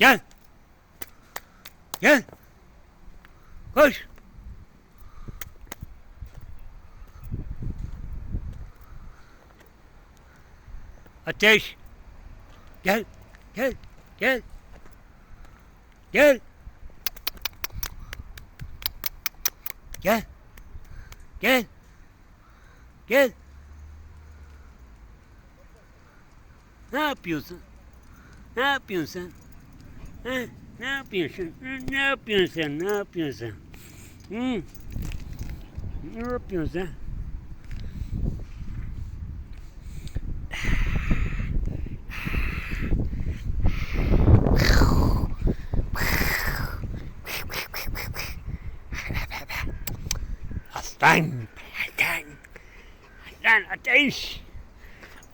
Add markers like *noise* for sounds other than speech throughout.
Gel. Gel. Koş. Ateş. Gel. Gel. Gel. Gel. Gel. Gel. Gel. Ne yapıyorsun? Ne yapıyorsun sen? He? Ne yapıyorsun? Hı, Ne yapıyorsun sen? Ne yapıyorsun sen? Hı? Ne yapıyorsun sen? Aslan! Aslan! Aslan ateş!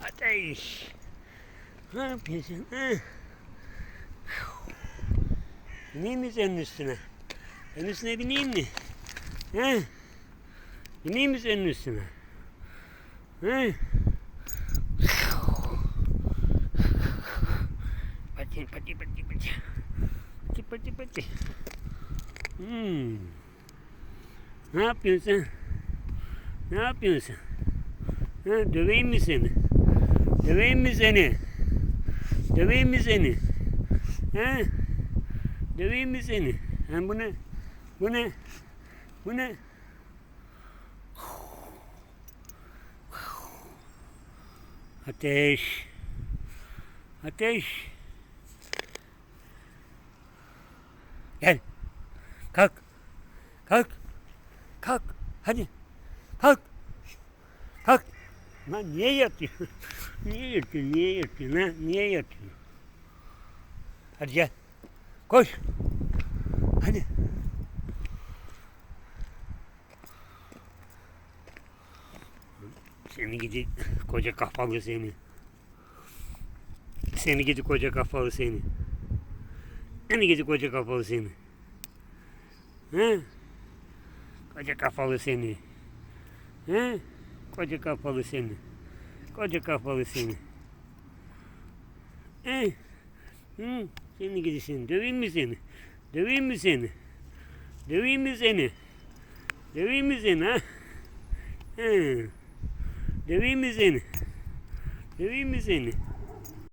Ateş! Ha? Bineyim mi senin üstüne? Senin üstüne bineyim mi? He? Bineyim mi senin üstüne? He? Pati pati pati pati. Pati pati pati. Hmm. Ne yapıyorsun sen? Ne yapıyorsun sen? Ha, döveyim mi seni? Döveyim mi seni? Döveyim mi seni? He? Döveyim mi seni? Ha, bu ne? Bu ne? Bu ne? Ateş. Ateş. Gel. Kalk. Kalk. Kalk. Hadi. Kalk. Kalk. Lan niye yatıyorsun? *laughs* niye yatıyorsun? Niye yatıyorsun? Niye yatıyorsun? Hadi gel. Koş. Hadi. Seni gidi koca kafalı seni. Seni gidi koca kafalı seni. Seni gidi koca kafalı seni. He? Koca kafalı seni. He? Koca kafalı seni. Koca kafalı seni. He? Hı? Seni gidi seni. Döveyim mi seni? Döveyim mi seni? Döveyim mi seni? Döveyim mi seni ha? He. Döveyim mi seni? Döveyim mi seni?